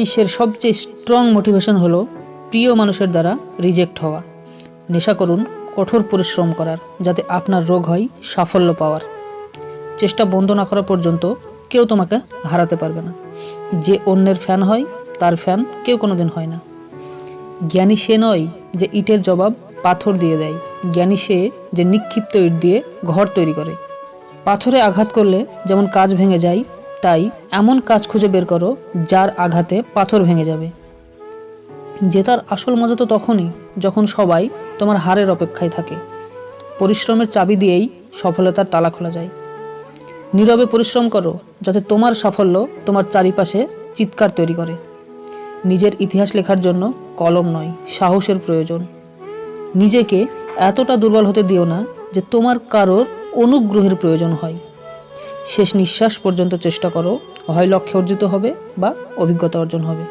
বিশ্বের সবচেয়ে strong motivation হলো প্রিয় মানুষের দ্বারা রিজেক্ট হওয়া। নেশা করুন, কঠোর পরিশ্রম করার, যাতে আপনার রোগ হয় সাফল্য পাওয়ার। চেষ্টা বন্ধ না করা পর্যন্ত কেউ তোমাকে হারাতে পারবে না। যে অন্যের ফ্যান হয়, তার ফ্যান কেউ কোনোদিন হয় না। জ্ঞানী সে নয় যে ইটের জবাব পাথর দিয়ে দেয়। জ্ঞানী সে যে নিক্ষিপ্ত ইট দিয়ে ঘর তৈরি করে। পাথরে আঘাত করলে যেমন কাজ ভেঙে যায় তাই এমন কাজ খুঁজে বের করো যার আঘাতে পাথর ভেঙে যাবে। জেতার আসল মজা তো তখনই যখন সবাই তোমার হারের অপেক্ষায় থাকে। পরিশ্রমের চাবি দিয়েই সফলতার তালা খোলা যায়। নীরবে পরিশ্রম করো যাতে তোমার সাফল্য তোমার চারিপাশে চিৎকার তৈরি করে। নিজের ইতিহাস লেখার জন্য কলম নয়, সাহসের প্রয়োজন। নিজেকে এতটা দুর্বল হতে দিও না যে তোমার কারোর অনুগ্রহের প্রয়োজন হয়। শেষ নিঃশ্বাস পর্যন্ত চেষ্টা করো, হয় লক্ষ্যে অর্জিত হবে বা অভিজ্ঞতা অর্জন হবে।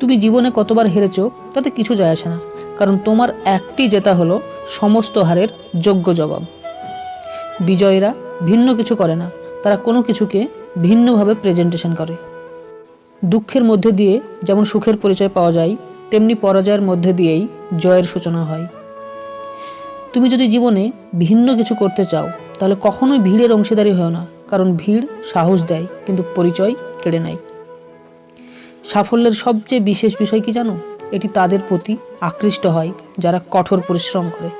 তুমি জীবনে কতবার হেরেছো, তাতে কিছু যায় আসে না, কারণ তোমার একটি জেতা হলো সমস্ত হারের যোগ্য জবাব। বিজয়ীরা ভিন্ন কিছু করে না, তারা কোনো কিছুকে ভিন্নভাবে প্রেজেন্টেশন করে। দুঃখের মধ্যে দিয়ে যেমন সুখের পরিচয় পাওয়া যায়, তেমনি পরাজয়ের মধ্যে দিয়েই জয়ের সূচনা হয়। তুমি যদি জীবনে ভিন্ন কিছু করতে চাও, তাহলে কখনোই ভিড়ের অংশীদারি হয় না। কারণ ভিড়, সাহস দেয়, কিন্তু পরিচয় কেড়ে নেয়। সাফল্যের সবচেয়ে বিশেষ বিষয় কি জানো? এটি তাদের প্রতি আকৃষ্ট হয়, যারা কঠোর পরিশ্রম করে।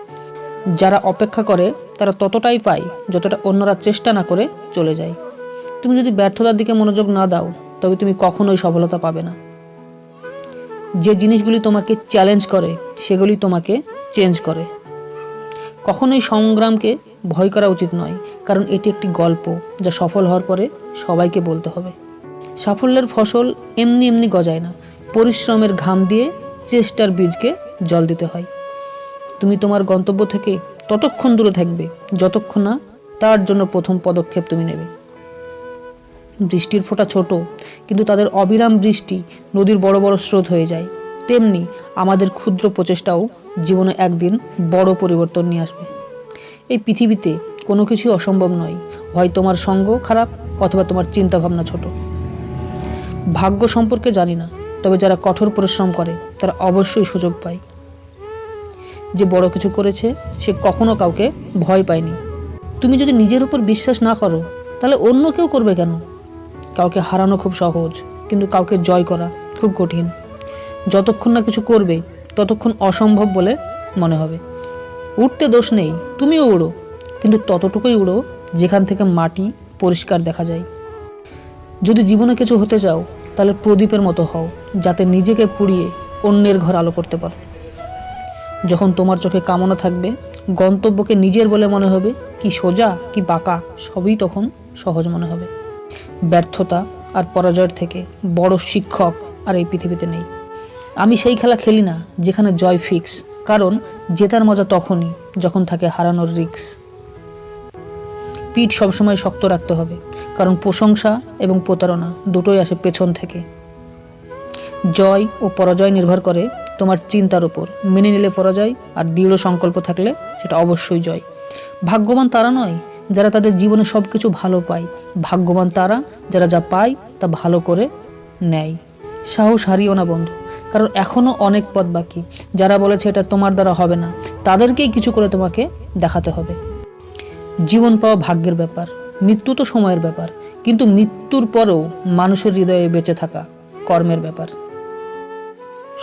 যারা অপেক্ষা করে, তারা ততটাই পায়, যতটা অন্যরা চেষ্টা না করে চলে যায়। তুমি যদি ব্যর্থতার দিকে মনোযোগ না দাও, তবে তুমি কখনোই সফলতা পাবে না। যে জিনিসগুলি তোমাকে চ্যালেঞ্জ করে, সেগুলি তোমাকে চেঞ্জ করে। কখনোই সংগ্রামকে ভয় করা উচিত নয়, কারণ এটি একটি গল্প যা সফল হওয়ার পরে সবাইকে বলতে হবে। সাফল্যের ফসল এমনি এমনি গজায় না, পরিশ্রমের ঘাম দিয়ে চেষ্টার বীজকে জল দিতে হয়। তুমি তোমার গন্তব্য থেকে ততক্ষণ দূরে থাকবে, যতক্ষণ না তার জন্য প্রথম পদক্ষেপ তুমি নেবে। বৃষ্টির ফোঁটা ছোট, কিন্তু তাদের অবিরাম বৃষ্টি নদীর বড় বড় স্রোত হয়ে যায়। তেমনি আমাদের ক্ষুদ্র প্রচেষ্টাও জীবনে একদিন বড় পরিবর্তন নিয়ে আসবে। এই পৃথিবীতে কোনো কিছুই অসম্ভব নয়। হয় তোমার সঙ্গ খারাপ অথবা তোমার চিন্তা ভাবনা ছোট। ভাগ্য সম্পর্কে জানি না, তবে যারা কঠোর পরিশ্রম করে, তারা অবশ্যই সুযোগ পায়। যে বড় কিছু করেছে, সে কখনো কাউকে ভয় পায়নি। তুমি যদি নিজের উপর বিশ্বাস না করো, তাহলে অন্য কেউ করবে কেন? কাউকে হারানো খুব সহজ, কিন্তু কাউকে জয় করা খুব কঠিন। যতক্ষণ না কিছু করবে, ততক্ষণ অসম্ভব বলে মনে হবে। উঠতে দোষ নেই, তুমিও উড়ো, কিন্তু ততটুকুই উড়ো যেখান থেকে মাটি পরিষ্কার দেখা যায়। যদি জীবনে কিছু হতে চাও, তাহলে প্রদীপের মতো হও, যাতে নিজেকে পুড়িয়ে অন্যের ঘর আলো করতে পারো। যখন তোমার চোখে কামনা থাকবে, গন্তব্যকে নিজের বলে মনে হবে, কি সোজা, কি বাঁকা, সবই তখন সহজ মনে হবে। ব্যর্থতা আর পরাজয়ের থেকে বড় শিক্ষক আর এই পৃথিবীতে নেই। আমি সেই খেলা খেলি না, যেখানে জয় ফিক্স, কারণ জেতার মজা তখনই যখন থাকে হারানোর রিক্স পিঠ সবসময় শক্ত রাখতে হবে, কারণ প্রশংসা এবং প্রতারণা দুটোই আসে পেছন থেকে। জয় ও পরাজয় নির্ভর করে তোমার চিন্তার উপর। মেনে নিলে পরাজয়, আর দৃঢ় সংকল্প থাকলে সেটা অবশ্যই জয়। ভাগ্যবান তারা নয় যারা তাদের জীবনে সব কিছু ভালো পায়। ভাগ্যবান তারা যারা যা পায় তা ভালো করে নেয়। সাহস হারিও না বন্ধু। কারণ এখনও অনেক পথ বাকি। যারা বলেছে এটা তোমার দ্বারা হবে না, তাদেরকেই কিছু করে তোমাকে দেখাতে হবে। জীবন পাওয়া ভাগ্যের ব্যাপার, মৃত্যু তো সময়ের ব্যাপার, কিন্তু মৃত্যুর পরেও মানুষের হৃদয়ে বেঁচে থাকা কর্মের ব্যাপার।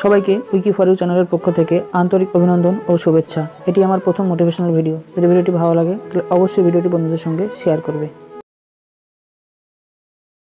সবাইকে উইকি ফর ইউ চ্যানেলের পক্ষ থেকে আন্তরিক অভিনন্দন ও শুভেচ্ছা। এটি আমার প্রথম মোটিভেশনাল ভিডিও যদি ভিডিওটি ভালো লাগে, তাহলে অবশ্যই ভিডিওটি বন্ধুদের সঙ্গে শেয়ার করবে।